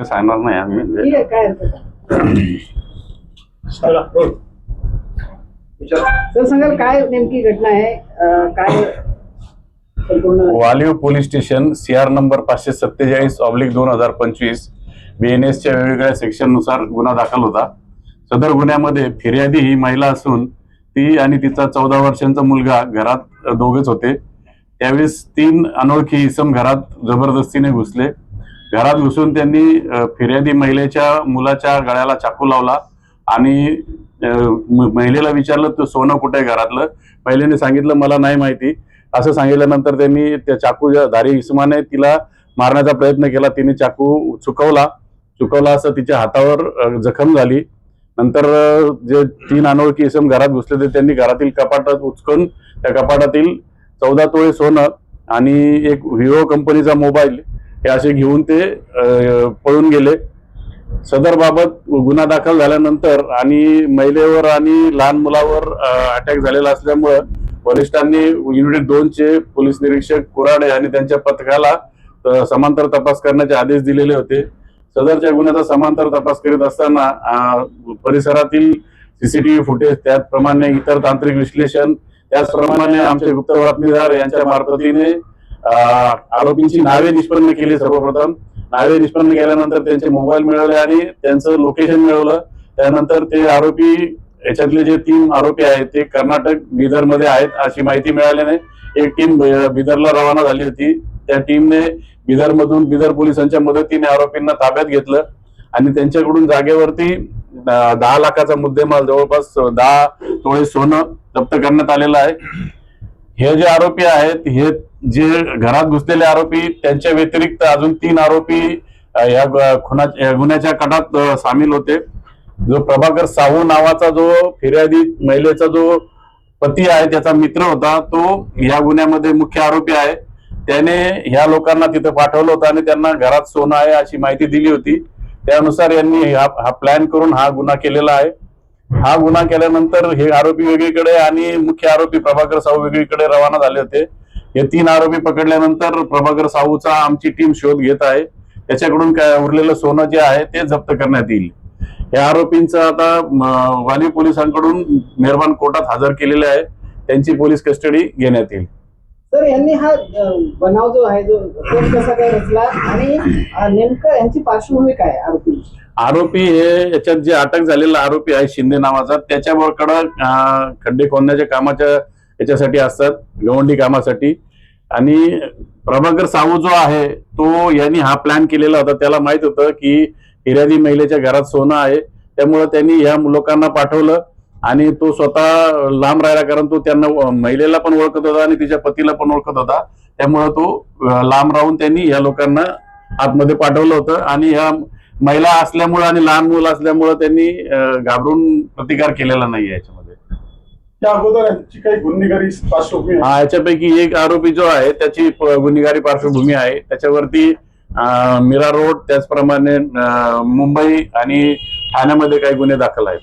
वगैरे सांगणार नाही आम्ही. सर सांगाल काय नेमकी घटना आहे? अं, काय संपूर्ण Waliv police station C R number पाचशे सत्तेचाळीस ऑब्लिक दोन हजार पंचवीस बी एन एसच्या वेगवेगळ्या सेक्शननुसार गुन्हा दाखल होता. सदर गुन्ह्यामध्ये फिर्यादी ही महिला असून ती आणि तिचा चौदा वर्षांचा मुलगा घरात दोघेच होते. त्यावेळेस तीन अनोळखी इसम घरात जबरदस्तीने घुसले. घरात घुसून त्यांनी फिर्यादी महिलेच्या मुलाच्या गळ्याला चाकू लावला आणि महिलेला विचारलं तू सोनं कुठे आहे घरातलं? महिलेने सांगितलं मला नाही माहिती. असं सांगितल्यानंतर त्यांनी त्या चाकू धारी इसमाने तिला मारण्याचा प्रयत्न केला तिने चाकू चुकवला. चुकवला असं तिच्या हातावर जखम झाली. नंतर जे तीन अनोळखी इसम घरात घुसले होते त्यांनी घरातील कपाटात उचकून त्या कपाटातील चौदा तोळे सोनं आणि एक विवो कंपनीचा मोबाईल हे असे घेऊन ते पळून गेले. सदरबाबत गुन्हा दाखल झाल्यानंतर आणि महिलेवर आणि लहान मुलावर अटॅक झालेला असल्यामुळं वरिष्ठांनी युनिट दोनचे पोलीस निरीक्षक कुराडे आणि त्यांच्या पथकाला समांतर तपास करण्याचे आदेश दिलेले होते. सदरच्या गुन्ह्याचा समांतर तपास करीत असताना परिसरातील सीसीटीव्ही फुटेज त्याचप्रमाणे इतर तांत्रिक विश्लेषण त्याचप्रमाणे आमचे गुप्त बातमीदार यांच्या मार्फतीने आरोपींची नावे निष्पन्न केली सर्वप्रथम. नावे निष्पन्न केल्यानंतर त्यांचे मोबाईल मिळवले आणि त्यांचं लोकेशन मिळवलं. त्यानंतर ते आरोपी याच्यातले जे तीन आरोपी आहेत ते कर्नाटक बिदरमध्ये आहेत अशी माहिती मिळाल्याने एक टीम बिदरला रवाना झाली होती. त्या टीमने बिदर मधून बिदर पोलिसांच्या मदतीने आरोपींना ताब्यात घेतलं आणि त्यांच्याकडून जागेवरती दहा लाखाचा मुद्देमाल जवळपास दहा तोळे सोनं जप्त करण्यात आलेलं आहे. हे जे आरोपी आहेत हे जे घरात घुसलेले आरोपी त्यांच्या व्यतिरिक्त अजून तीन आरोपी या खुनाच्या खुना गुन्ह्याच्या कटात सामील होते. जो प्रभाकर साहू नावाचा जो फिर्यादी महिलेचा जो पती आहे त्याचा मित्र होता तो या गुन्ह्यामध्ये मुख्य आरोपी आहे. त्याने ह्या लोकांना तिथं पाठवलं होतं आणि त्यांना घरात सोनं आहे अशी माहिती दिली होती. त्यानुसार यांनी हा हा प्लॅन करून हा गुन्हा केलेला आहे. हा गुन्हा केल्यानंतर हे आरोपी वेगळीकडे आणि मुख्य आरोपी प्रभाकर साहू वेगळीकडे रवाना झाले होते. हे तीन आरोपी पकडल्यानंतर प्रभाकर साहूचा आमची टीम शोध घेत आहे. त्याच्याकडून काय उरलेलं सोनं जे आहे ते जप्त करण्यात येईल. या आरोपींचं आता वाली पोलिसांकडून मेहरबान कोर्टात हजर केलेले आहे. त्यांची पोलीस कस्टडी घेण्यात येईल. तर यांनी हा बनाव जो आहे जो कसा काय रचला आणि नेमकं यांची पार्श्वभूमी काय आरोपी? आरोपी हे याच्यात जे अटक झालेला आरोपी आहे शिंदे नावाचा त्याच्यावर कडक खड्डे खोदण्याच्या कामाच्या याच्यासाठी असतात गवंडी कामासाठी. आणि प्रभाकर साहू जो आहे तो यांनी हा प्लॅन केलेला होता. त्याला माहीत होतं की फिर्यादी महिलेच्या घरात सोनं आहे. त्यामुळे त्यांनी ह्या लोकांना पाठवलं. आणि तो स्वतः लांब राहिला कारण तो त्यांना महिलेला पण ओळखत होता आणि तिच्या पतीला पण ओळखत होता. त्यामुळं तो लांब राहून त्यांनी या लोकांना आतमध्ये पाठवलं होतं. आणि ह्या महिला असल्यामुळं आणि लहान मुलं असल्यामुळं त्यांनी घाबरून प्रतिकार केलेला नाही याच्यामध्ये. त्या अगोदर काही गुन्हेगारी पार्श्वभूमी. हा याच्यापैकी एक आरोपी जो आहे त्याची गुन्हेगारी पार्श्वभूमी आहे. त्याच्यावरती मीरा रोड त्याचप्रमाणे मुंबई आणि ठाण्यामध्ये काही गुन्हे दाखल आहेत.